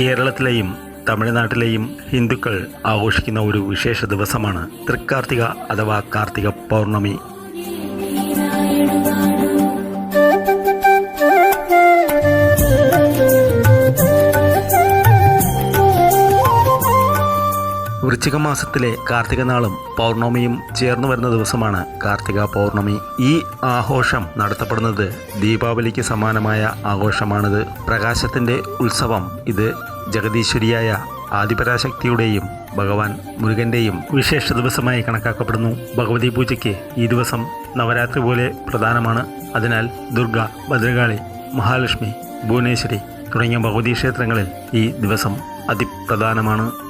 കേരളത്തിലെയും തമിഴ്നാട്ടിലെയും ഹിന്ദുക്കൾ ആഘോഷിക്കുന്ന ഒരു വിശേഷ ദിവസമാണ് തൃക്കാർത്തിക അഥവാ കാർത്തിക പൗർണമി. വൃശ്ചിക മാസത്തിലെ കാർത്തിക നാളും പൗർണമിയും ചേർന്ന് വരുന്ന ദിവസമാണ് കാർത്തിക പൗർണമി. ഈ ആഘോഷം നടത്തപ്പെടുന്നത് ദീപാവലിക്ക് സമാനമായ ആഘോഷമാണിത്. പ്രകാശത്തിന്റെ ഉത്സവം ഇത് ജഗദീശ്വരിയായ ആദിപരാശക്തിയുടെയും ഭഗവാൻ മുരുകന്റെയും വിശേഷ ദിവസമായി കണക്കാക്കപ്പെടുന്നു. ഭഗവതി പൂജയ്ക്ക് ഈ ദിവസം നവരാത്രി പോലെ പ്രധാനമാണ്. അതിനാൽ ദുർഗ ഭദ്രകാളി മഹാലക്ഷ്മി ഭുവനേശ്വരി തുടങ്ങിയ ഭഗവതി ക്ഷേത്രങ്ങളിൽ ഈ ദിവസം അതിപ്രധാനമാണ്.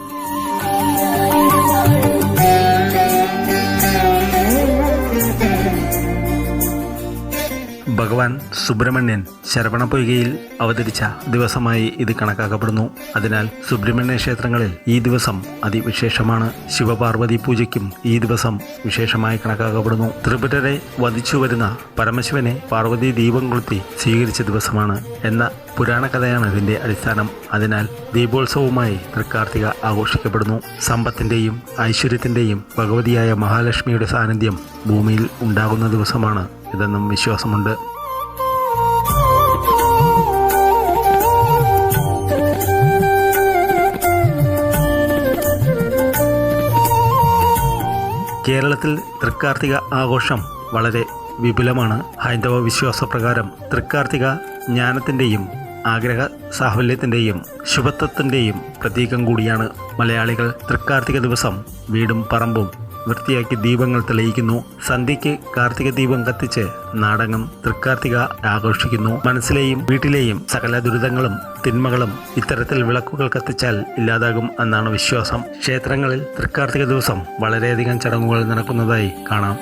ഭഗവാൻ സുബ്രഹ്മണ്യൻ ശരവണപൊയ്കയിൽ അവതരിച്ച ദിവസമായി ഇത് കണക്കാക്കപ്പെടുന്നു. അതിനാൽ സുബ്രഹ്മണ്യ ക്ഷേത്രങ്ങളിൽ ഈ ദിവസം അതിവിശേഷമാണ്. ശിവപാർവതി പൂജയ്ക്കും ഈ ദിവസം വിശേഷമായി കണക്കാക്കപ്പെടുന്നു. ത്രിപുരരെ വധിച്ചു വരുന്ന പരമശിവനെ പാർവതി ദീപം കൊളുത്തി സ്വീകരിച്ച ദിവസമാണ് എന്ന പുരാണ കഥയാണ് ഇതിന്റെ അടിസ്ഥാനം. അതിനാൽ ദീപോത്സവവുമായി തൃക്കാർത്തിക ആഘോഷിക്കപ്പെടുന്നു. സമ്പത്തിന്റെയും ഐശ്വര്യത്തിന്റെയും ഭഗവതിയായ മഹാലക്ഷ്മിയുടെ സാന്നിധ്യം ഭൂമിയിൽ ഉണ്ടാകുന്ന ദിവസമാണ് ഇതെന്നും വിശ്വാസമുണ്ട്. കേരളത്തിൽ തൃക്കാർത്തിക ആഘോഷം വളരെ വിപുലമാണ്. ഹൈന്ദവ വിശ്വാസപ്രകാരം തൃക്കാർത്തിക ജ്ഞാനത്തിന്റെയും ആഗ്രഹ സാഫല്യത്തിന്റെയും ശുഭത്വത്തിന്റെയും പ്രതീകം കൂടിയാണ് മലയാളികൾ തൃക്കാർത്തിക ദിവസം വീടും പറമ്പും വൃത്തിയാക്കി ദീപങ്ങൾ തെളിയിക്കുന്നു. സന്ധ്യയ്ക്ക് കാർത്തിക ദീപം കത്തിച്ച് നാടകം തൃക്കാർത്തിക ആഘോഷിക്കുന്നു. മനസ്സിലെയും വീട്ടിലെയും സകല ദുരിതങ്ങളും തിന്മകളും ഇത്തരത്തിൽ വിളക്കുകൾ കത്തിച്ചാൽ ഇല്ലാതാകും എന്നാണ് വിശ്വാസം. ക്ഷേത്രങ്ങളിൽ തൃക്കാർത്തിക ദിവസം വളരെയധികം ചടങ്ങുകൾ നടക്കുന്നതായി കാണാം.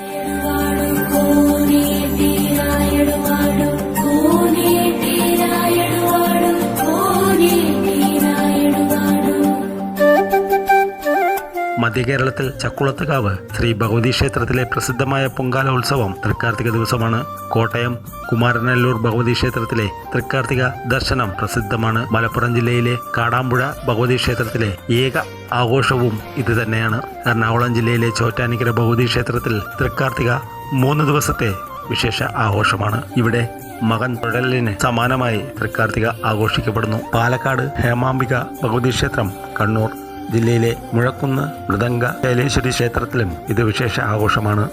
മധ്യകേരളത്തിൽ ചക്കുളത്തുകാവ് ശ്രീ ഭഗവതി ക്ഷേത്രത്തിലെ പ്രസിദ്ധമായ പൊങ്കാല ഉത്സവം തൃക്കാർത്തിക ദിവസമാണ്. കോട്ടയം കുമാരനല്ലൂർ ഭഗവതി ക്ഷേത്രത്തിലെ തൃക്കാർത്തിക ദർശനം പ്രസിദ്ധമാണ്. മലപ്പുറം ജില്ലയിലെ കാടാമ്പുഴ ഭഗവതി ക്ഷേത്രത്തിലെ ഏക ആഘോഷവും ഇത് തന്നെയാണ് എറണാകുളം ജില്ലയിലെ ചോറ്റാനിക്കര ഭഗവതി ക്ഷേത്രത്തിൽ തൃക്കാർത്തിക മൂന്ന് ദിവസത്തെ വിശേഷ ആഘോഷമാണ്. ഇവിടെ മകൻ തൊഴലിന് സമാനമായി തൃക്കാർത്തിക ആഘോഷിക്കപ്പെടുന്നു. പാലക്കാട് ഹേമാംബിക ഭഗവതി ക്ഷേത്രം കണ്ണൂർ. ജില്ലയിലെ മുഴക്കുന്ന് മൃദംഗ ശൈലേശ്വരി ക്ഷേത്രത്തിലും ഇത് വിശേഷ ആഘോഷമാണ്.